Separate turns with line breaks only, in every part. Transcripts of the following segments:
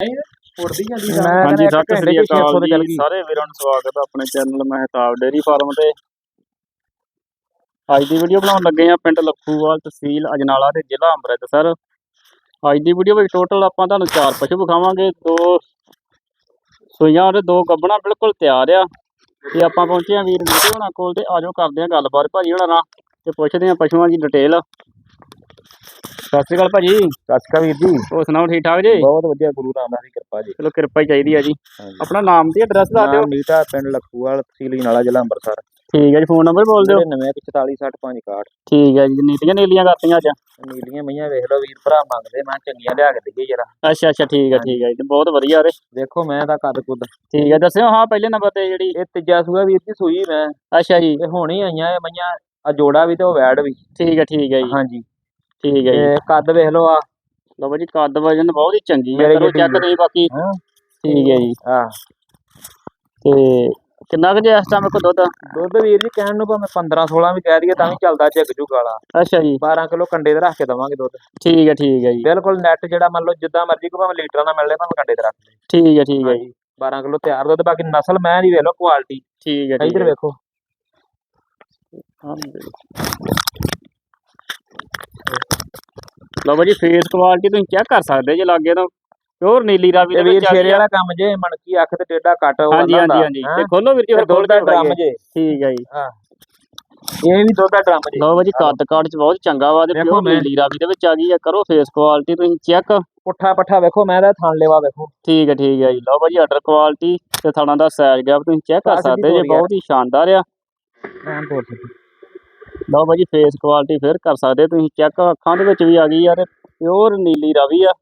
ਉੜਦੀ ਜਾਂਦੀ
ਮੈਂ
ਹਾਂਜੀ ਸਤਿ ਸ੍ਰੀ ਅਕਾਲ ਜੀ। ਸਾਰੇ ਵੀਰਾਂ ਨੂੰ ਸਵਾਗਤ ਹੈ ਆਪਣੇ ਚੈਨਲ ਮਹਿਤਾਬ ਡੇਰੀ ਫਾਰਮ ਤੇ। ਅੱਜ ਦੀ ਵੀਡੀਓ ਬਣਾਉਣ ਲੱਗੇ ਆ ਪਿੰਡ ਲੱਖੂਵਾਲ ਤਹਿਸੀਲ ਅਜਨਾਲਾ ਤੇ ਜ਼ਿਲ੍ਹਾ ਅੰਮ੍ਰਿਤਸਰ। ਅੱਜ ਦੀ ਵੀਡੀਓ ਵਿੱਚ ਟੋਟਲ ਆਪਾਂ ਤੁਹਾਨੂੰ ਚਾਰ ਪਸ਼ੂ ਵਿਖਾਵਾਂਗੇ। ਦੋ ਸੂਈਆਂ ਤੇ ਦੋ ਗੱਬਣਾ ਬਿਲਕੁਲ ਤਿਆਰ ਆ। ਤੇ ਆਪਾਂ ਪਹੁੰਚੇ ਆ ਵੀਰ ਵੀਡੀਓ ਹੋਣਾ ਕੋਲ ਤੇ ਆਜੋ ਕਰਦੇ ਆ ਗੱਲਬਾਤ। ਭਾਜੀ ਹੋਣਾ ਨਾਲ ਤੇ ਪੁੱਛਦੇ ਆ ਪਸ਼ੂਆਂ ਦੀ ਡਿਟੇਲ ਸਤਿ ਸ੍ਰੀ ਅਕਾਲ ਭਾਜੀ।
ਸਤਿ ਸ਼੍ਰੀ ਅਕਾਲ ਵੀਰ ਜੀ।
ਹੋਰ ਸੁਣਾਓ ਠੀਕ ਠਾਕ ਜੀ?
ਬਹੁਤ ਵਧੀਆ ਗੁਰੂ ਰਾਮਦਾਸ ਦੀ ਕਿਰਪਾ ਜੀ।
ਚਲੋ ਕਿਰਪਾ ਹੀ ਚਾਹੀਦੀ ਆ ਜੀ। ਆਪਣਾ ਨਾਮ ਤੇ ਐਡਰੈਸ ਦੱਸ ਦਿਓ।
ਨਾਮ ਨੀਤਾ ਪਿੰਡ ਲਖੂਵਾਲ ਤਹਿਸੀਲ ਨਾਲਾ ਜ਼ਿਲ੍ਹਾ ਅੰਮ੍ਰਿਤਸਰ।
ਠੀਕ ਹੈ ਜੀ ਫੋਨ ਨੰਬਰ ਬੋਲ ਦਿਓ।
9944656561
ਠੀਕ ਹੈ ਜੀ ਨੀਤੀਆਂ ਨੀਲੀਆਂ ਕਰਤੀਆਂ ਅੱਜ।
ਨੀਲੀਆਂ ਮਈਆਂ ਵੇਖ ਲਓ ਵੀਰ ਭਰਾ ਮੰਗਦੇ ਮੈਂ ਚੰਗੀਆਂ ਲਿਆ ਕੇ ਦਈਏ ਜਰਾ।
ਅੱਛਾ ਅੱਛਾ ਠੀਕ ਹੈ ਠੀਕ ਹੈ ਜੀ ਬਹੁਤ ਵਧੀਆ ਰੇ
ਦੇਖੋ ਮੈਂ ਤਾਂ ਕੱਦ ਕੁੱਦ।
ਠੀਕ ਹੈ ਦੱਸਿਓ ਹਾਂ ਪਹਿਲੇ ਨੰਬਰ ਤੇ ਜਿਹੜੀ
ਇਹ ਤੀਜਾ ਸੂਆ ਵੀਰ ਜੀ ਸੂਈ ਮੈਂ।
ਅੱਛਾ ਜੀ।
ਇਹ ਹੁਣੀ ਆਈਆਂ ਇਹ ਮਈਆਂ ਆ ਜੋੜਾ ਵੀ ਤੇ ਉਹ ਵੈੜ ਵੀ।
ਠੀਕ ਹੈ ਠੀਕ ਹੈ ਜੀ।
ਹਾਂਜੀ।
ਠੀਕ ਹੈ ਜੀ।
ਤੇ ਕੱਦ ਵੇਖ ਲਓ ਆ।
ਲਓ ਜੀ ਕੱਦ ਵਜਨ ਬਹੁਤ ਹੀ ਚੰਗੀ ਹੈ
ਮੇਰੇ
ਕਰੋ ਚੈੱਕ ਤੁਸੀਂ ਬਾਕੀ
ਹਾਂ?
ਠੀਕ ਹੈ ਜੀ।
ਆ
ਤੇ ਕਿੰਨਾ ਕੁ ਜੇ ਇਸ ਟਾਈਮ ਕੋ ਦੁੱਧ?
ਦੁੱਧ ਵੀਰ ਜੀ ਕਹਿਣ ਨੂੰ ਭਾਵੇਂ 15 16 ਵੀ ਕਹਿ ਦਈਏ ਤਾਂ ਵੀ ਚੱਲਦਾ ਝੱਗ ਝੁਗ ਵਾਲਾ।
ਅੱਛਾ ਜੀ।
12 ਕਿਲੋ ਕੰਡੇ ਤੇ ਰੱਖ ਕੇ ਦਵਾਂਗੇ ਦੁੱਧ।
ਠੀਕ ਹੈ ਠੀਕ ਹੈ ਜੀ।
ਬਿਲਕੁਲ ਨੈਟ ਜਿਹੜਾ ਮੰਨ ਲਓ ਜਿੱਦਾਂ ਮਰਜ਼ੀ ਕੋ ਭਾਵੇਂ ਲੀਟਰਾਂ ਦਾ ਮਿਲ ਲੈ ਭਾਵੇਂ ਕੰਡੇ ਤੇ ਰੱਖ ਲੈ
ਠੀਕ ਹੈ ਠੀਕ ਹੈ ਜੀ।
12 ਕਿਲੋ ਤਿਆਰ ਦੁੱਧ ਬਾਕੀ ਨਸਲ ਮੈਂ ਦੀ ਵੇਖ ਲਓ ਕੁਆਲਿਟੀ
ਠੀਕ ਹੈ ਠੀਕ
ਇਧਰ
ਹੈ
ਵੇਖੋ
ਲਓ ਜੀ ਫੇਸ ਕੁਆਲਿਟੀ ਤੁਸੀਂ ਚੈੱਕ ਕਰ ਸਕਦੇ ਜੇ ਲਾਗੇ ਤੋਂ। ਪਿਓਰ ਨੀਲੀ ਰਾਵੀ ਦੇ
ਵੀਰ ਸ਼ੇਰੇ। ਵਾਲਾ ਕੰਮ ਜੇ ਮਣਕੀ ਅੱਖ ਤੇ ਟੇਡਾ ਕੱਟ ਉਹ
ਹਾਂਜੀ ਹਾਂਜੀ ਹਾਂਜੀ।
ਹੈਂ?
ਤੇ ਖੋਲੋ ਵੀਰ ਜੀ ਫਿਰ ਖੋਲ ਕੇ
ਡਰਮ। ਜੇ।
ਠੀਕ ਹੈ ਜੀ।
ਇਹ ਵੀ ਦੁੱਧ ਦਾ ਡਰਮ ਜੇ।
ਲਓ ਜੀ ਕੱਦ ਕਾਠ ਚ ਬਹੁਤ ਚੰਗਾ ਵਾ ਤੇ ਪਿਓਰ
ਮੈਂ-
ਨੀਲੀ ਰਾਵੀ ਦੇ ਵਿੱਚ ਆ ਗਈ ਆ। ਕਰੋ ਫੇਸ ਕੁਆਲਿਟੀ ਤੁਸੀਂ ਚੈੱਕ
ਪੁੱਠਾ ਪੱਠਾ ਵੇਖੋ ਮੈਂ ਦਾ ਥਣ ਲੈਵਾ ਵੇਖੋ।
ਠੀਕ ਹੈ ਠੀਕ ਹੈ ਜੀ। ਲਓ ਭਾਜੀ ਆਰਡਰ ਕੁਆਲਿਟੀ ਤੇ ਥਣਾ ਦਾ ਸਾਈਜ਼ ਗੈਪ ਤੁਸੀਂ ਚੈੱਕ ਕਰ ਸਕਦੇ ਜੇ। ਬਹੁਤ ਹੀ ਸ਼ਾਨਦਾਰ ਆ।
ਐਂ ਤੋੜ ਸਕੀ
ਲਓ ਭਾਜੀ ਫੇਸ ਕੁਆਲਿਟੀ ਫਿਰ ਕਰ ਸਕਦੇ ਤੁਸੀਂ। ਚੈੱਕ ਅੱਖਾਂ ਦੇ ਵਿੱਚ ਵੀ ਆ ਗਈ ਆ ਤੇ ਪਿਓਰ ਨੀਲੀ ਰਾਵੀ ਆ।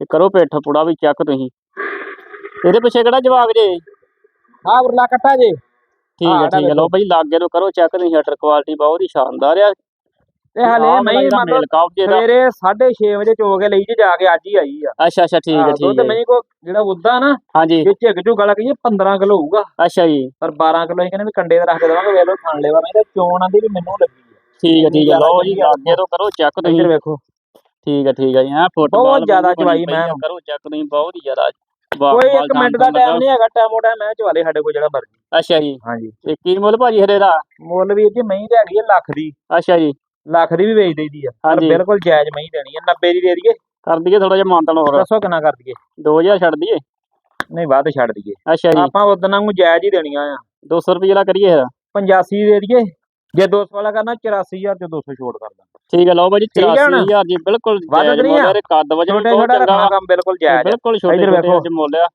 ਤੇ ਕਰੋ ਪਿੱਠ ਪੁੜਾ ਵੀ ਚੈੱਕ ਤੁਸੀਂ। ਇਹਦੇ ਪਿੱਛੇ ਕਿਹੜਾ ਜਵਾਬ ਜੇ?
ਆ ਉਰਲਾ ਕੱਟਾ ਜੇ।
ਠੀਕ
ਹਾਂ,
ਹੈ
ਇਹਦਾ
ਠੀਕ ਹੈ ਲਓ ਭਾਜੀ ਲਾਗੇ ਤੋਂ ਕਰੋ ਚੈੱਕ ਤੁਸੀਂ ਆਰਡਰ ਕੁਆਲਿਟੀ ਬਹੁਤ ਹੀ ਸ਼ਾਨਦਾਰ ਆ।
ਇਹ ਹਲੇ
ਆਹ
ਮੈਂ
ਜਿਹੜਾ
ਮਤਲਬ
ਮੇਲ ਕਾਪ ਜੇ ਦਾ
ਸਵੇਰੇ 6:30 ਵਜੇ ਚੋ ਕੇ ਲਈ ਜੇ ਜਾ ਕੇ ਅੱਜ ਹੀ ਆਈ ਆ।
ਅੱਛਾ ਅੱਛਾ ਠੀਕ ਹੈ
ਆਹ,
ਠੀਕ
ਦੁੱਧ
ਹੈ।
ਮੈਂ ਕੋ ਜਿਹੜਾ ਉਦਾਂ ਨਾ
ਹਾਂਜੀ।
ਇਹ ਝਿੱਗ ਝੁਗ ਵਾਲਾ ਕਹੀਏ 15 ਕਿਲੋ ਹੋਊਗਾ।
ਅੱਛਾ ਜੀ।
ਪਰ 12 ਕਿਲੋ ਅਸੀਂ ਕਹਿੰਦੇ ਵੀ ਕੰਡੇ ਤੇ ਰੱਖ ਕੇ ਦੇਵਾਂਗੇ ਵੇਖ ਲਓ ਥਣ ਲੈਵਾ ਮੈਂ ਤਾਂ ਚੋਣ ਆਂਦੀ ਵੀ ਮੈਨੂੰ ਲੱਗੀ ਆ।
ਠੀਕ ਹੈ ਠੀਕ ਹੈ ਲਓ ਜੀ। ਲਾਗੇ ਤੋਂ ਕਰੋ ਚੈੱਕ ਤੁਸੀਂ।
ਇੱਧਰ ਵੇਖੋ।
ਠੀਕ ਹੈ ਠੀਕ ਹੈ ਜੀ ਹਾਂ ਫੁੱਟਬਾਲ
ਬਹੁਤ ਜ਼ਿਆਦਾ ਚਵਾਈ
ਪਈ ਆ। ਕਰੋ ਚੈੱਕ ਤੁਸੀਂ ਬਹੁਤ ਹੀ ਜ਼ਿਆਦਾ ਵਾਹ,
ਕੋਈ
ਵਾਹ,
ਇੱਕ ਮਿੰਟ ਦਾ ਟਾਈਮ ਨਹੀਂ ਹੈਗਾ ਟਾਈਮ ਟਾਈਮ ਮੈਂ ਚਵਾਲੇ ਸਾਡੇ ਕੋਲ ਜਿਹੜਾ ਮਰਜ਼ੀ।
ਅੱਛਾ ਜੀ।
ਹਾਂਜੀ।
ਤੇ ਕੀ ਮੁੱਲ ਭਾਜੀ ਹਰੇ ਦਾ
ਮੁੱਲ ਵੀਰ ਜੀ ਮਹੀਂ ਤੇ ਹੈਗੀ ਆ ਲੱਖ ਦੀ।
ਅੱਛਾ ਜੀ।
ਲੱਖ ਦੀ ਵੀ ਵੇਚ ਦਈਦੀ ਆ। ਪਰ
ਹਾਂਜੀ।
ਬਿਲਕੁਲ ਜਾਇਜ਼ ਮਹੀਂ ਦੇਣੀ ਆ। 90 ਦੀ ਦੇ ਦਈਏ।
ਕਰ ਦਈਏ ਥੋੜਾ ਜਿਹਾ ਮਾਨਤਨ ਹੋਰ।
ਦੱਸੋ ਕਿੰਨਾ ਕਰ ਦਈਏ?
2000 ਛੱਡ ਦਈਏ।
ਨਹੀਂ ਵੱਧ ਛੱਡ ਦਈਏ।
ਅੱਛਾ ਜੀ।
ਆਪਾਂ ਉਦੋਂ ਵਾਂਗੂ ਜਾਇਜ਼ ਹੀ ਦੇਣੀਆਂ ਆ।
200 ਰੁਪਏ ਦਾ ਕਰੀਏ ਫਿਰ।
85 ਦੇ ਦਈਏ। ਜੇ 200 ਵਾਲਾ ਕਰਨਾ 84000 ਤੇ 200 ਛੋੜ ਕਰ ਦਾਂ
ਠੀਕ ਹੈ ਲਓ ਭਾਜੀ
ਠੀਕ ਹੈ ਨਾ?
84000 ਜੀ ਬਿਲਕੁਲ
ਵੱਧ
ਜਾਇਜ਼
ਨਹੀਂ
ਮੁੱਲ
ਆ?
ਆ ਤੇ ਕੱਦ ਵਜਨ
ਛੋਟੇ
ਬਹੁਤ
ਛੋਟਾ
ਚੰਗਾ
ਰੱਖਣਾ
ਵਾ।
ਕੰਮ ਬਿਲਕੁਲ ਜਾਇਜ਼ ਆ।
ਬਿਲਕੁਲ ਛੋਟੇ
ਇੱਧਰ
ਛੋਟੇ
ਵੇਖੋ।
ਅੱਜ ਮੁੱਲ ਆ।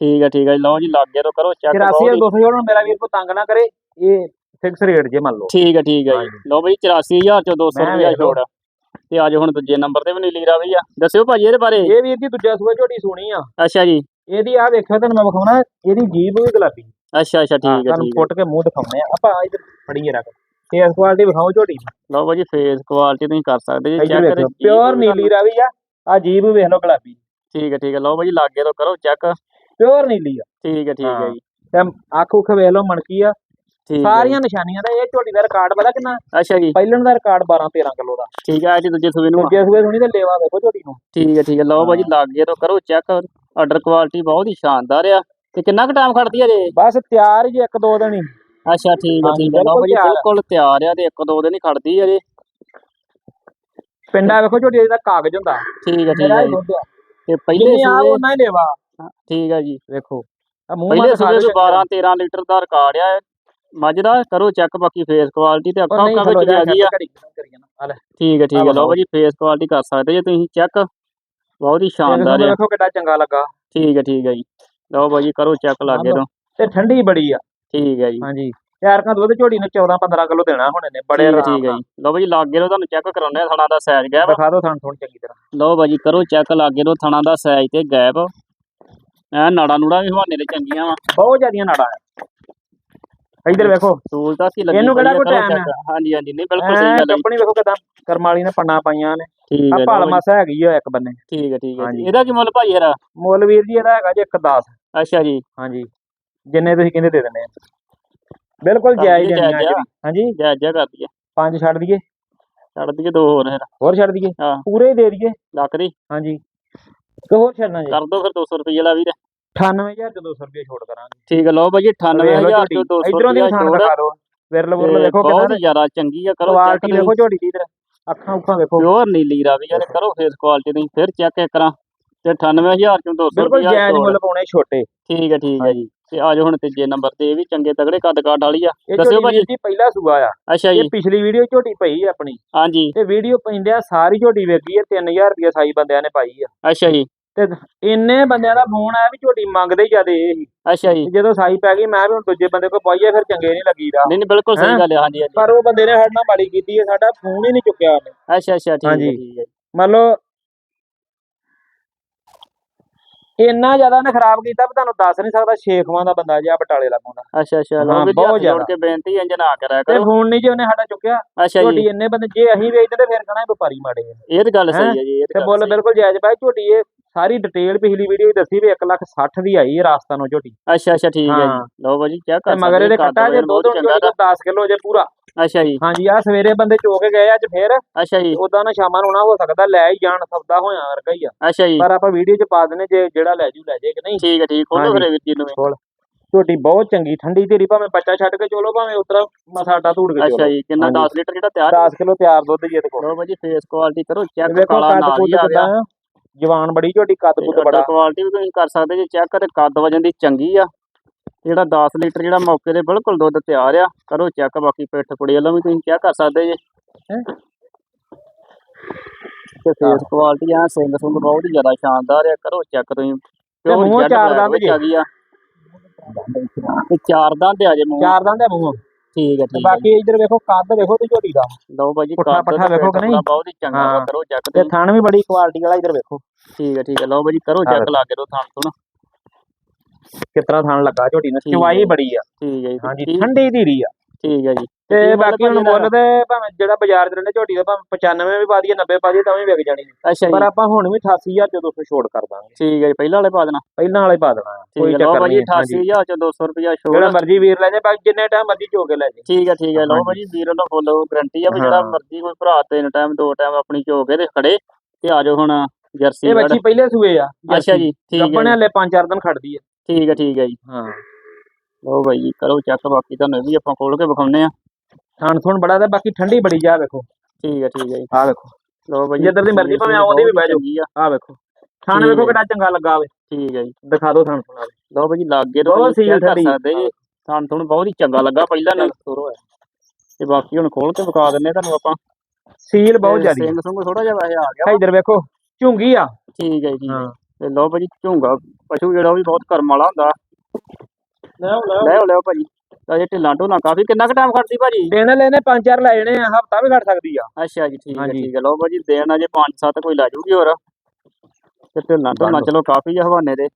ਠੀਕ ਹੈ ਠੀਕ ਹੈ ਜੀ, ਲਓ ਜੀ ਲਾਗੇ ਤੋਂ ਕਰੋ ਚੈੱਕ
84000 200 ਛੋੜ ਮੇਰਾ ਵੀਰ ਕੋ ਤੰਗ ਨਾ ਕਰੇ। ਇਹ ਫਿਕਸ ਰੇਟ ਜੇ ਮੰਨ ਲਓ।
ਠੀਕ ਹੈ ਠੀਕ ਹੈ ਜੀ। ਲਓ ਭਾਜੀ 84000 ਚੋਂ 200
ਮੈਂ
ਰੁਪਏ
ਵੇਖ। ਲਓ।
ਛੋੜ ਤੇ ਅੱਜ ਹੁਣ ਦੂਜੇ ਨੰਬਰ ਤੇ ਵੀ ਨੀਲੀ ਰਾਵੀ ਆ। ਦੱਸਿਓ ਭਾਜੀ ਇਹਦੇ ਬਾਰੇ।
ਇਹ ਵੀਰ ਜੀ ਦੂਜਾ ਸੂਆ ਝੋਟੀ ਸੋਣੀ ਆ।
ਅੱਛਾ ਜੀ।
ਇਹਦੀ ਆ ਵੇਖਿਓ ਤੁਹਾਨੂੰ ਮੈਂ ਵਿਖਾਉਣਾ ਇਹਦੀ ਜੀਭ ਵੀ ਗੁਲਾਬੀ।
ਅੱਛਾ ਅੱਛਾ ਠੀਕ ਹੈ
ਤੁਹਾਨੂੰ
ਠੀਕ
ਫੁੱਟ ਕੇ ਮੂੰਹ ਦਿਖਾਉਣੇ ਆ। ਆਪਾਂ ਇਧਰ ਫੜੀਏ ਰੱਖ। ਫੇਸ ਕੁਆਲਿਟੀ ਵਿਖਾਓ ਝੋਟੀ
ਲਓ ਭਾਜੀ ਫੇਸ ਕੁਆਲਿਟੀ ਤੁਸੀਂ ਕਰ ਸਕਦੇ ਜੀ। ਚੈੱਕ
ਵੇਖੋ ਪਿਓਰ ਨੀਲੀ ਰਾਵੀ ਆ। ਆ ਜੀਭ ਵੇਖ ਲਓ ਗੁਲਾਬੀ।
ਠੀਕ ਹੈ ਠੀਕ ਹੈ ਲਓ ਭਾਜੀ ਲਾਗੇ ਤੋਂ ਕਰੋ ਚੈੱਕ
ਪਿਓਰ ਨੀਲੀ ਆ।
ਠੀਕ ਹੈ ਠੀਕ ਹਾਂ। ਜੀ।
ਤੇ ਅੱਖ ਉੱਖ ਵੇਖ ਲਓ ਮਣਕੀ ਆ।
ਠੀਕ ਹੈ
ਸਾਰੀਆਂ ਨਿਸ਼ਾਨੀਆਂ ਦਾ ਇਹ ਝੋਟੀ ਦਾ ਰਿਕਾਰਡ ਪਤਾ ਕਿੰਨਾ?
ਅੱਛਾ ਜੀ।
ਪਹਿਲਣ ਦਾ ਰਿਕਾਰਡ 12 13 ਕਿਲੋ ਦਾ।
ਠੀਕ ਹੈ ਜੀ ਦੂਜੇ ਸੂਬੇ ਨੂੰ
ਦੂਜੇ ਸੁਣੀ ਤੇ ਲੇਵਾ ਵੇਖੋ ਝੋਟੀ ਨੂੰ।
ਠੀਕ ਹੈ ਠੀਕ ਹੈ ਲਓ ਭਾਜੀ ਲਾਗੇ ਤੋਂ ਕਰੋ ਚੈੱਕ ਆਰਡਰ ਕੁਆਲਿਟੀ ਬਹੁਤ ਹੀ ਸ਼ਾਨਦਾਰ ਆ। ਤੇ ਕਿੰਨਾ ਕੁ ਟਾਈਮ ਖੜਦੀ ਹੈ ਜੇ?
ਬਸ ਤਿਆਰ ਜੀ ਇੱਕ ਦੋ ਦਿਨ ਹੀ।
ਅੱਛਾ ਠੀਕ ਹੈ ਠੀਕ ਹੈ ਲਓ ਭਾਜੀ
ਆ।
ਬਿਲਕੁਲ ਤਿਆਰ ਆ ਤੇ ਇੱਕ ਦੋ ਦਿਨ ਹੀ ਖੜਦੀ ਹੈ ਜੇ।
ਪਿੰਡਾ ਵੇਖੋ ਝੋਟੀ ਦਾ ਕਾਗਜ਼ ਹੁੰਦਾ।
ਠੀਕ ਹੈ ਠੀਕ ਹੈ
ਹੀ ਆ।
ਤੇ ਪਹਿਲੇ
ਆ
ਸੂਬੇ
ਉਹਨਾਂ ਹੀ ਲੇਵਾ।
ਠੀਕ ਹੈ ਜੀ।
ਵੇਖੋ। ਆ
ਪਹਿਲੇ ਸੂਬੇ ਤੋਂ 12 13 ਲੀਟਰ ਦਾ ਰਿਕਾਰਡ ਆ। ਮੱਝ ਦਾ ਕਰੋ ਚੈੱਕ ਬਾਕੀ ਫੇਸ ਕੁਆਲਿਟੀ ਤੇ ਅੱਖਾਂ ਅੱਖਾਂ ਵਿੱਚ ਆ ਗਈ ਆ। ਠੀਕ ਹੈ ਠੀਕ ਹੈ ਲਓ। ਭਾਜੀ ਫੇਸ ਕੁਆਲਿਟੀ ਕਰ ਸਕਦੇ ਜੇ ਤੁਸੀਂ ਚੈੱਕ ਬਹੁਤ ਹੀ ਸ਼ਾਨਦਾਰ ਆ।
ਵੇਖੋ ਕਿੱਡਾ ਚੰਗਾ ਲੱਗਾ।
ਠੀਕ ਹੈ ਠੀਕ ਹੈ ਜੀ। ਲਓ ਭਾਜੀ ਕਰੋ ਚੈੱਕ ਲਾਗੇ ਤੋਂ।
ਤੇ ਠੰਡੀ ਬੜੀ ਆ।
ਠੀਕ ਹੈ ਜੀ।
ਹਾਂਜੀ। ਯਾਰ ਕਾ ਦੁੱਧ ਝੋਟੀ ਨੂੰ 14 15 ਕਿਲੋ ਦੇਣਾ ਹੁਣ ਇਹਨੇ ਬੜੇ
ਠੀਕ ਹੈ ਹੈ ਜੀ। ਲਓ ਭਾਜੀ ਲਾਗੇ ਤੋਂ ਤੁਹਾਨੂੰ ਚੈੱਕ ਕਰਾਉਂਦੇ ਆ ਥਣਾ ਦਾ ਸਾਈਜ਼ ਗੈਪ
ਦਿਖਾ ਦਿਓ ਥਣ ਥੋੜੀ ਚੰਗੀ ਤਰ੍ਹਾਂ।
ਲਓ ਭਾਜੀ ਕਰੋ ਚੈੱਕ ਲਾਗੇ ਤੋਂ ਥਣਾ ਦਾ ਸਾਈਜ਼ ਤੇ ਗੈਪ ਐ ਨਾੜਾ ਨੂੜਾ ਵੀ ਹਵਾਨੇ ਦੇ ਚੰਗੀਆਂ ਵਾ।
ਬਹੁਤ ਜ਼ਿਆਦੀਆਂ ਨਾੜਾਂ ਆ। ਇੱਧਰ ਵੇਖੋ।
ਸਹੂਲਤਾਂ ਕੀ ਲੱਗੀ
ਇਹਨੂੰ ਕਿਹੜਾ ਕੋਈ time
check। ਹਾਂਜੀ ਹਾਂਜੀ ਨਹੀਂ ਬਿਲਕੁਲ ਸਹੀ ਗੱਲ ਹੈ ਜੀ।
ਕੰਪਨੀ ਵੇਖੋ ਕਿਦਾਂ ਕਰਮਾਲੀ ਨੇ ਪੰਨਾ ਪਾਈਆਂ ਨੇ।
ਠੀਕ
ਆ
ਹੈ
ਭਾਲ
ਜੀ,
ਮਾਸਾ ਹੈਗੀ ਆ ਇੱਕ ਬੰਨੇ।
ਠੀਕ ਹੈ ਠੀਕ ਹੈ ਜੀ।
ਹਾਂਜੀ।
ਇਹਦਾ ਕੀ ਮੁੱਲ ਭਾਜੀ ਯਾਰ
ਮੁੱਲ ਵੀਰ ਜੀ ਇਹਦਾ ਹੈਗਾ ਜੀ 110
ਅੱਛਾ ਜੀ।
ਹਾਂਜੀ। ਜਿੰਨੇ ਤੁਸੀਂ ਕਹਿੰਦੇ ਦੇ ਦਿੰਦੇ ਆ। ਬਿਲਕੁਲ ਜਾਇਜ਼ ਦੇਣੀ
ਜਾਇਜ਼
ਆ। ਹਾਂਜੀ।
ਜਾਇਜ਼ ਜਿਹਾ ਕਰ ਦਈਏ।
ਪੰਜ ਛੱਡ ਦਈਏ।
ਛੱਡ ਦਈਏ ਦੋ ਹੋਰ ਫਿਰ।
ਹੋਰ ਛੱਡ ਦਈਏ।
ਹਾਂ।
ਪੂਰੇ ਹੀ ਦੇ ਦਈਏ।
ਲੱਖ ਦੀ।
ਹਾਂਜੀ। ਤੇ ਹੋਰ ਛੱਡਣਾ ਜੀ।
ਕਰ ਦੋ ਫਿਰ 200 ਰੁਪਏ ਵਾਲਾ ਵੀਰ।
98000 ਚ 200 ਰੁਪਏ ਛੋੜ ਕਰਾਂਗੇ।
ਠੀਕ ਹੈ ਲਓ ਭਾਜੀ 98000 ਚੋਂ 200
ਇਧਰੋਂ ਦੀ
ਛੋੜ
ਦਿਖਾ ਦਿਓ। ਵਿਰਲ ਵੁਰਲ
ਤੇ
ਦੇਖੋ
ਬਹੁਤ
ਕਿੰਨਾ
ਹੀ ਜ਼ਿਆਦਾ ਚੰਗੀ ਆ ਕਰੋ
ਕੁਆਲਿਟੀ ਦੇਖੋ ਝੋਟੀ ਦੀ ਇਧਰ। ਅੱਖਾਂ ਉੱਖਾਂ ਵੇਖੋ
ਪਿਓਰ ਨੀਲੀ ਰਾਵੀ ਯਾਰ ਕਰੋ ਫੇਸ ਕੁਆਲਿਟੀ ਦੀ ਫਿਰ ਚੈੱਕ ਕਰਾਂ ਤੇ 98000 ਚੋਂ 200
ਬਿਲਕੁਲ
ਰੁਪਏ
ਜਾਇਜ਼ ਮੁੱਲ ਪਾਉਣੇ ਛੋਟੇ।
ਠੀਕ ਹੈ ਠੀਕ ਹੈ ਜੀ। ਤੇ ਆਜੋ ਹੁਣ ਤੀਜੇ ਨੰਬਰ ਤੇ ਇਹ ਵੀ ਚੰਗੇ ਤਗੜੇ ਕੱਦ ਕਾਠ ਵਾਲੀ ਆ।
ਇਹ
ਦੱਸਿਓ
ਝੋਟੀ
ਭਾਜੀ।
ਵੀਰ ਜੀ ਪਹਿਲਾ ਸੂਆ ਆ।
ਅੱਛਾ ਜੀ।
ਇਹ ਪਿਛਲੀ ਵੀਡੀਓ ਝੋਟੀ ਪਈ ਆ ਆਪਣੀ।
ਹਾਂਜੀ।
ਤੇ ਵੀਡੀਓ ਪੈਂਦਿਆ ਸਾਰੀ ਝੋਟੀ ਵੇਖੀ ਹੈ 3000 ਰੁਪਏ ਸਾਈ ਬੰਦਿਆਂ ਨੇ ਪਾਈ ਆ।
ਅੱਛਾ ਜੀ।
ਤੇ ਇੰਨੇ ਬੰਦਿਆਂ ਦਾ ਫੋਨ ਆਇਆ ਵੀ ਝੋਟੀ ਮੰਗਦੇ ਹੀ ਜਿਆਦੇ ਇਹ
ਅੱਛਾ ਜੀ
ਤੇ ਜਦੋਂ ਸਾਈ ਪੈ ਗਈ ਮੈਂ ਵੀ ਹੁਣ ਦੂਜੇ ਬੰਦੇ ਕੋਲ ਪਾਈਏ ਫਿਰ ਚੰਗੇ ਨਹੀਂ ਲੱਗੀਦਾ
ਨਹੀਂ ਨਹੀਂ ਬਿਲਕੁਲ ਸਹੀ? ਗੱਲ ਹੈ ਹਾਂਜੀ ਹਾਂਜੀ
ਪਰ ਉਹ ਬੰਦੇ ਨੇ ਸਾਡੇ ਨਾਲ ਮਾੜੀ ਕੀਤੀ ਹੈ ਸਾਡਾ ਫੋਨ ਹੀ ਨਹੀਂ ਚੁੱਕਿਆ ਉਹਨੇ
ਅੱਛਾ ਅੱਛਾ ਠੀਕ ਹੈ
ਹਾਂਜੀ।
ਠੀਕ ਹੈ
ਮੰਨ ਲਓ ਇੰਨਾ ਜ਼ਿਆਦਾ ਨੇ ਖਰਾਬ ਕੀਤਾ ਵੀ ਤੁਹਾਨੂੰ ਦੱਸ ਨਹੀਂ ਸਕਦਾ ਸ਼ੇਖਵਾਂ ਦਾ ਬੰਦਾ ਜਿਹਾ ਬਟਾਲੇ ਲੱਗੂਗਾ
ਅੱਛਾ ਅੱਛਾ ਲਓ ਵੀ
ਬਹੁਤ ਜ਼ਿਆਦਾ।
ਕੇ ਬੇਨਤੀ ਇੰਜ ਨਾ ਕਰਿਆ
ਤੇ
ਕਰੋ
ਫੋਨ ਨਹੀਂ ਜੇ ਉਹਨੇ ਸਾਡਾ ਚੁੱਕਿਆ ਝੋਟੀ ਇੰਨੇ ਬੰਦੇ ਜੇ ਅਸੀਂ ਵੇਚਦੇ ਤੇ ਫਿਰ ਕਹਣਾ ਵਪਾਰੀ ਮਾੜੇ ਆ
ਇਹ ਤਾਂ ਗੱਲ? ਸਹੀ ਹੈ ਜੀ ਇਹ
ਤੇ
ਤਾਂ
ਬੁੱਲ। ਬਿਲਕੁਲ ਜਾਇਜ਼ ਪਾਈ ਝੋਟੀ ਇਹ ਸਾਰੀ ਡਿਟੇਲ ਪਿਛਲੀ ਵੀਡੀਓ ਵਿੱਚ ਦੱਸੀ ਵੀ 1 ਲੱਖ 60 ਦੀ ਆਈ ਹੈ ਰਾਸਤਾ ਨੂੰ ਝੋਟੀ।
ਅੱਛਾ ਅੱਛਾ ਠੀਕ ਹੈ। ਜੀ। ਲਓ ਭਾਜੀ ਚੈੱਕ ਕਰ
ਮਗਰ ਇਹਦੇ ਕੱਟਾ ਜੇ
ਚੰਗਾ
ਝੋਟੀ 10 ਕਿਲੋ ਜੇ ਪੂਰਾ।
ਅੱਛਾ ਜੀ।
ਹਾਂਜੀ ਆ ਸਵੇਰੇ ਬੰਦੇ ਚੋ ਕੇ ਗਏ ਅੱਜ ਫੇਰ
ਅੱਛਾ ਜੀ।
ਉਦਾਂ ਨਾ ਸ਼ਾਮਾਂ ਨੂੰ ਨਾ ਹੋ ਸਕਦਾ ਲੈ ਹੀ ਜਾਣ ਸੌਦਾ ਹੋਇਆ ਵਰਗਾ ਹੀ ਆ।
ਅੱਛਾ ਜੀ।
ਪਰ ਆਪਾਂ ਵੀਡੀਓ 'ਚ ਪਾ ਦਨੇ ਜੇ ਜਿਹੜਾ ਲੈ ਜੂ ਲੈ ਜੇ ਕਿ ਨਹੀਂ।
ਠੀਕ ਹੈ ਠੀਕ। ਖੋਲੋ। ਫਿਰ ਵੀਰ ਜੀ ਨੂੰ ਵੀ।
ਝੋਟੀ ਬਹੁਤ ਚੰਗੀ ਠੰਡੀ ਧੀਰੀ ਭਾਵੇਂ ਬੱਚਾ ਛੱਡ ਕੇ ਚੋਲੋ ਭਾਵੇਂ ਉਤਰਾ ਮਸਾਟਾ ਧੂੜ ਕੇ
ਅੱਛਾ
ਚੋਲੋ
ਜੀ ਕਿੰਨਾ
ਹਾਂਜੀ।
10 ਲੀਟਰ ਜਿਹੜਾ ਤਿਆਰ
10 ਕਿਲੋ ਤਿਆਰ ਦੁੱਧ ਜੀ ਇਹਦੇ ਕੋਲ।
ਲਓ ਭਾਜੀ ਫੇਸ ਕੁਆਲਿਟੀ ਕਰੋ ਚੈੱਕ ਕਾਲਾ ਨਾਲ ਹੀ ਆ ਗਿਆ
ਕਿਦਾਂ ਜਵਾਨ ਬੜੀ ਝੋਟੀ ਕੱਦ ਕੁੱਦ ਬੜਾ।
ਕੁਆਲਿਟੀ ਵੀ ਤੁਸੀਂ ਕਰ ਸਕਦੇ ਜੇ ਚੈੱਕ ਤੇ ਕੱਦ ਵਜਨ ਦੀ ਚੰਗੀ ਆ। ਜਿਹੜਾ 10 ਲੀਟਰ ਜਿਹੜਾ ਮੌਕੇ ਤੇ ਬਿਲਕੁਲ ਦੁੱਧ ਤਿਆਰ ਆ ਕਰੋ ਚੈੱਕ ਬਾਕੀ ਪਿੱਠ ਕੁੜੀ ਵੱਲੋਂ ਵੀ ਤੁਸੀਂ ਚੈੱਕ ਕਰ ਸਕਦੇ ਜੇ।
ਹੈਂ?
ਤੇ ਫੇਸ ਕੁਆਲਿਟੀ ਆ ਸਿੰਘ ਸੁੰਗ ਬਹੁਤ ਜ਼ਿਆਦਾ ਸ਼ਾਨਦਾਰ ਆ ਕਰੋ ਚੈੱਕ ਤੁਸੀਂ।
ਤੇ ਮੂੰਹੋਂ ਚਾਰ ਦੰਦ
ਵਿੱਚ ਆ ਗਈ ਆ। ਤੇ ਚਾਰ ਦੰਦ ਆ ਜੇ ਮੂੰਹ।
ਚਾਰ ਦੰਦ ਹੈ ਮੂੰਹ?
ਠੀਕ ਹੈ
ਤੇ
ਠੀਕ ਹੈ
ਬਾਕੀ ਇਧਰ ਵੇਖੋ ਕੱਦ ਵੇਖੋ ਤੇ ਝੋਟੀ ਦਾ।
ਲਓ ਭਾਜੀ
ਪੁੱਠਾ
ਕੱਦ
ਪੱਠਾ
ਤੇ
ਵੇਖੋ ਕਿ ਨਹੀਂ?
ਬਹੁਤ ਹੀ ਚੰਗਾ ਵਾ,
ਹਾਂ।
ਕਰੋ ਚੈੱਕ
ਤੇ ਥਣ ਵੀ ਬੜੀ ਕੁਆਲਿਟੀ ਵਾਲਾ ਇਧਰ ਵੇਖੋ।
ਠੀਕ ਹੈ ਠੀਕ ਹੈ ਲਓ ਭਾਜੀ ਕਰੋ
ਹਾਂ।
ਚੈੱਕ ਲਾ ਕੇ ਦੋ ਥਾਂ ਤੋਂ
ਕਿਸ ਤਰ੍ਹਾਂ ਥਣ ਲੱਗਾ ਝੋਟੀ ਨੂੰ?
ਠੀਕ ਹੈ
ਚਵਾਈ
ਜੀ।
ਬੜੀ ਆ।
ਠੀਕ ਹੈ ਜੀ
ਹਾਂਜੀ
ਠੀਕ-
ਠੰਡੀ ਧੀਰੀ ਆ।
ਠੀਕ ਹੈ ਜੀ।
ਤੇ ਬਾਕੀ ਹੁਣ ਮੁੱਲ ਤੇ ਭਾਵੇਂ ਜਿਹੜਾ ਬਾਜ਼ਾਰ 'ਚ ਰਹਿੰਦੇ ਝੋਟੀ ਦਾ ਭਾਵੇਂ 95 ਵੀ ਪਾ ਦਈਏ 90 ਪਾ ਦਈਏ ਤਾਂ ਵੀ ਵਿਕ ਜਾਣੀ
ਅੱਛਾ
ਪਰ ਆਪਾਂ ਹੁਣ ਵੀ 88000 ਚ 200 ਛੋੜ ਕਰ ਦਾਂਗੇ।
ਠੀਕ ਹੈ ਜੀ ਪਹਿਲਾਂ ਵਾਲੇ ਪਾ ਦੇਣਾ।
ਪਹਿਲਾਂ ਵਾਲੇ ਪਾ ਦੇਣਾ ਕੋਈ ਚੱਕਰ
ਭਾਜੀ
ਨਹੀਂ ਹਾਂਜੀ।
88000 ਚ 200 ਰੁਪਇਆ ਛੋੜ
ਜਿਹੜਾ ਮਰਜ਼ੀ ਵੀਰ ਲੈ ਜਾ ਬਾਕੀ ਜਿੰਨੇ ਟਾਈਮ ਮਰਜ਼ੀ ਚੋ ਕੇ ਲੈ ਜਾ
ਠੀਕ ਹੈ ਠੀਕ ਹੈ ਲਓ। ਭਾਜੀ ਵੀਰ ਨੂੰ ਫੁੱਲ ਗਰੰਟੀ ਆ ਵੀ ਜਿਹੜਾ। ਮਰਜ਼ੀ ਕੋਈ ਭਰਾ ਤਿੰਨ ਟਾਈਮ ਦੋ ਟਾਈਮ ਆਪਣੀ ਝੋ ਕੇ ਤੇ ਖੜੇ ਤੇ ਆ ਜਾਓ ਹੁਣ ਜਰਸੀ
ਇਹ ਬੱਚੀ ਪਹਿਲੇ ਸੂਏ ਆ
ਅੱਛਾ ਜੀ ਠੀਕ ਹੈ
ਗੱਪਣੇ
ਜੀ,
ਹਲੇ 5-4 ਦਿਨ ਖੜਦੀ ਆ।
ਠੀਕ ਹੈ ਠੀਕ ਹੈ ਜੀ।
ਹਾਂ।
ਲਓ ਭਾਈ ਜੀ ਕਰੋ ਚੈੱਕ ਬਾਕੀ ਤੁਹਾਨੂੰ ਇਹ ਵੀ ਆਪਾਂ ਖੋਲ ਕੇ ਵਿਖਾਉਂਦੇ ਆ
ਥਣ ਥਣ ਬੜਾ ਤੇ ਬਾਕੀ ਠੰਡੀ ਬੜੀ ਜਾ ਵੇਖੋ।
ਠੀਕ ਹੈ ਠੀਕ ਹੈ ਜੀ।
ਆ ਵੇਖੋ।
ਲਓ ਭਾਈ
ਜਿੱਧਰ ਦੀ ਮਰਜ਼ੀ ਭਾਵੇਂ ਆਓ, ਉਹਦੀ ਵੀ ਬਹਿ ਜਾਓ।
ਆ।
ਵੇਖੋ। ਥਣ ਵੇਖੋ
ਹੈ।
ਕਿੰਨਾ ਚੰਗਾ ਲੱਗਾ ਵੇ।
ਠੀਕ ਹੈ ਜੀ।
ਦਿਖਾ ਦਿਓ ਥਣ ਥਣ
ਲਓ ਭਾਈ ਜੀ ਲਾਗੇ ਤੋਂ check ਕਰ। ਸਕਦੇ ਜੀ। ਤੁਹਾਨੂੰ ਤੁਹਾਨੂੰ ਬਹੁਤ ਹੀ ਚੰਗਾ ਲੱਗਾ ਪਹਿਲਾਂ ਨਾਲ। ਤੇ ਬਾਕੀ ਹੁਣ ਖੋਲ ਕੇ ਵਿਖਾ ਦਿੰਨੇ ਤੁਹਾਨੂੰ ਆਪਾਂ।
ਸੀਲ ਬਹੁਤ ਜ਼ਿਆਦੀ
ਸਿੰਘ ਸੁੰਗ ਥੋੜਾ ਜਿਹਾ ਵੈਸੇ ਆ ਗਿਆ।
ਇਧਰ ਵੇਖੋ ਝੁੰਗੀ ਆ।
ਠੀਕ ਹੈ ਜੀ ਹੈ
ਹਾਂ।
ਤੇ ਲਓ ਭਾਜੀ ਝੁੰਗਾ। ਪਸ਼ੂ ਜਿਹੜਾ ਉਹ ਵੀ ਬਹੁਤ ਕਰਮ ਵਾਲਾ ਹੁੰਦਾ।
ਲੈ
ਲੈ ਲਓ ਭਾਜੀ। ਅਜੇ ਢਿੱਲਾਂ ਢੋਲਾਂ ਕਾਫੀ ਕਿੰਨਾ ਕੁ ਟਾਈਮ ਖੜਦੀ ਭਾਜੀ?
ਦਿਨ ਲੈਨੇ 5-4 ਲੈ ਜਾਣੇ ਆ ਹਫਤਾ ਵੀ ਖੜ ਸਕਦੀ ਆ।
ਅੱਛਾ ਜੀ ਠੀਕ ਹੈ
ਹਾਂਜੀ।
ਠੀਕ ਹੈ ਲਓ ਭਾਜੀ ਦੇਣ ਅਜੇ 5-7 ਕੋਈ ਲੈ ਜੂਗੀ ਹੋਰ। ਤੇ ਢਿੱਲਾਂ ਢੋਲਾਂ। ਚਲੋ ਕਾਫੀ ਆ ਹਵਾਨੇ ਦੇ।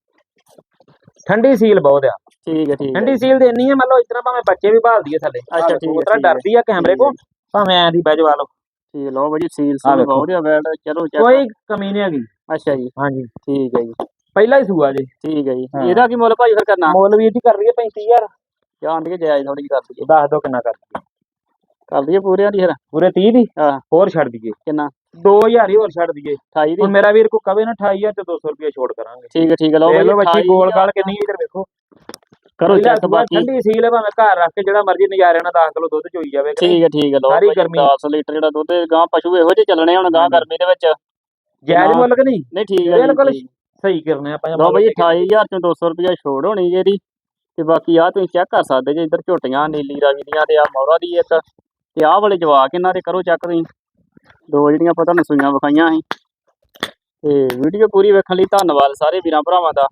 ਠੰਡੀ ਸੀਲ ਬਹੁਤ ਆ।
ਠੀਕ ਹੈ ਠੀਕ ਹੈ
ਠੰਡੀ ਸੀਲ ਦੇ ਇੰਨੀ ਆ ਮੰਨ ਲਓ ਇਸ ਤਰ੍ਹਾਂ ਭਾਵੇਂ ਬੱਚੇ ਵੀ ਭਾਲਦੀ ਆ ਥੱਲੇ।
ਅੱਛਾ, ਠੀਕ ਹੈ,
ਉਸ ਤਰ੍ਹਾਂ
ਠੀਕ ਹੈ। ਡਰਦੀ
ਆ ਕੈਮਰੇ ਕੋ ਭਾਵੇਂ ਐਂ ਦੀ ਬਹਿ ਜਵਾ ਲਓ।
ਠੀਕ ਹੈ, ਲਓ ਭਾਜੀ ਸੀਲ
ਆਹ
ਸੀਲ
ਵੇਖੋ।
ਬਹੁਤ ਆ ਬੈਡ ਚਲੋ ਚੱਕ
ਕੋਈ ਕਮੀ ਨਹੀਂ ਹੈਗੀ।
ਅੱਛਾ ਜੀ।
ਹਾਂਜੀ।
ਠੀਕ ਹੈ ਜੀ।
ਪਹਿਲਾ ਹੀ ਸੂਆ ਜੀ।
ਠੀਕ ਹੈ ਜੀ।
ਹਾਂ।
ਇਹਦਾ ਕੀ ਮੁੱਲ ਭਾਜੀ ਫਿਰ ਕਰਨਾ?
ਮੁੱਲ ਵੀਰ ਜੀ ਕਰ ਰਹੀ ਹੈ 35000
ਜਾਣ ਦੀ ਜਾਇਜ਼ ਥੋੜੀ ਕਰ ਦਈਏ।
ਦੱਸ ਦਿਓ ਕਿੰਨਾ ਕਰ ਦਈਏ।
ਕਰ ਦਈਏ ਪੂਰਿਆਂ ਦੀ ਫਿਰ।
ਪੂਰੇ 30 ਦੀ?
ਹਾਂ।
ਹੋਰ ਛੱਡ ਦਈਏ।
ਕਿੰਨਾ?
2000 ਹੀ ਹੋਰ ਛੱਡ ਦਈਏ।
28 ਦੀ।
ਹੁਣ ਮੇਰਾ ਵੀਰ ਕੋ ਕਵੇ ਨਾ 28000 ਤੇ 200 ਰੁਪਏ ਛੋੜ ਕਰਾਂਗੇ।
ਠੀਕ ਹੈ ਠੀਕ ਹੈ। ਲਓ
ਬੱਚੀ
28
ਗੋਲ ਗਾਲ ਕਿੰਨੀ ਇਧਰ ਵੇਖੋ।
ਕਰੋ
ਪਹਿਲਾ
ਚੈੱਕ
ਸੂਆ
ਬਾਕੀ।
ਠੰਡੀ ਸੀਲ ਹੈ ਭਾਵੇਂ ਘਰ ਰੱਖ ਕੇ ਜਿਹੜਾ ਮਰਜ਼ੀ ਨਜ਼ਾਰੇ ਨਾਲ 10 ਕਿਲੋ ਦੁੱਧ ਚੋਈ ਜਾਵੇ ਕਿ ਨਹੀਂ?
ਠੀਕ ਹੈ ਠੀਕ ਹੈ। ਲਓ
ਸਾਰੀ ਗਰਮੀ।
10 ਲੀਟਰ ਜਿਹੜਾ ਦੁੱਧ ਗਾਂ ਪਸ਼ੂ ਇਹੋ ਜਿਹੇ ਚੱਲਣੇ ਹੁਣ ਗਾਂ
ਹਾਂਜੀ।
ਗਰਮੀ ਦੇ ਵਿੱਚ।
ਜਾਇਜ਼। ਮੁੱਲ ਕਿ ਨਹੀਂ?
ਨਹੀਂ ਠੀਕ ਹੈ ਜੀ,
ਬਿਲਕੁਲ
ਠੀਕ।
ਸਹੀ ਕਰਨੇ ਆਪਾਂ
ਲਓ ਭਾਜੀ 28000 ਚੋਂ 200 ਰੁਪਇਆ ਛੋੜ ਹੋਣੀ ਜੀ ਇਹਦੀ। ਤੇ ਬਾਕੀ ਆ ਤੁਸੀਂ ਚੈੱਕ ਕਰ ਸਕਦੇ ਜੇ ਇੱਧਰ ਝੋਟੀਆਂ ਨੀਲੀ ਰਾਵੀ ਦੀਆਂ ਤੇ ਆ ਮੌਰਾ ਦੀ ਇੱਕ। ਤੇ ਆਹ ਵਾਲੇ ਜਵਾਕ ਇਹਨਾਂ ਦੇ ਕਰੋ ਚੈੱਕ ਤੁਸੀਂ। ਦੋ ਜਿਹੜੀਆਂ ਆਪਾਂ ਤੁਹਾਨੂੰ ਸੂਈਆਂ ਵਿਖਾਈਆਂ ਸੀ। ਤੇ ਵੀਡੀਓ ਪੂਰੀ ਵੇਖਣ ਲਈ ਧੰਨਵਾਦ ਸਾਰੇ ਵੀਰਾਂ ਭਰਾਵਾਂ ਦਾ।